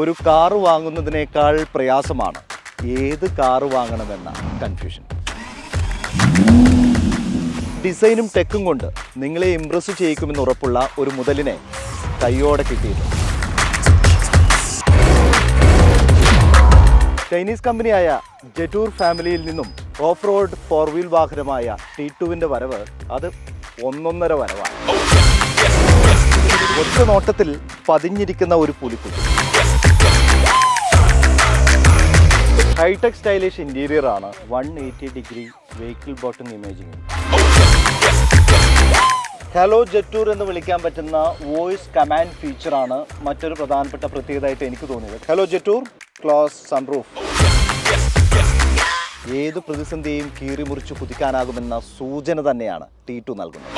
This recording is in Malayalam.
ഒരു കാറ് വാങ്ങുന്നതിനേക്കാൾ പ്രയാസമാണ്. ഏത് കാറ് വാങ്ങണമെന്ന കൺഫ്യൂഷൻ ഡിസൈനും ടെക്കും കൊണ്ട് നിങ്ങളെ ഇംപ്രസ് ചെയ്യിക്കുമെന്ന് ഉറപ്പുള്ള ഒരു മുതലിനെ കൈയോടെ കിട്ടിയിട്ടുണ്ട്. ചൈനീസ് കമ്പനിയായ ജെറ്റൂർ ഫാമിലിയിൽ നിന്നും ഓഫ് റോഡ് ഫോർ വീൽ വാഹനമായ ടി ടുവിന്റെ വരവ് അത് ഒന്നൊന്നര വരവാണ്. നോട്ടത്തിൽ പതിഞ്ഞിരിക്കുന്ന ഒരു പുലിക്കുട്ടി. ഹൈടെക് സ്റ്റൈലിഷ് ഇന്റീരിയർ ആണ് one eighty degree vehicle bottom imaging hello Jetour എന്ന് വിളിക്കാൻ പറ്റുന്ന വോയിസ് കമാൻഡ് ഫീച്ചർ ആണ് മറ്റൊരു പ്രധാനപ്പെട്ട പ്രത്യേകതയായിട്ട് എനിക്ക് തോന്നിയത്. ഹലോ ജെറ്റൂർ ക്ലോസ് സൺറൂഫ് ഏത് പ്രതിസന്ധിയെയും കീറി മുറിച്ച് കുതിക്കാനാകുമെന്ന സൂചന തന്നെയാണ് ടി ടു നൽകുന്നത്.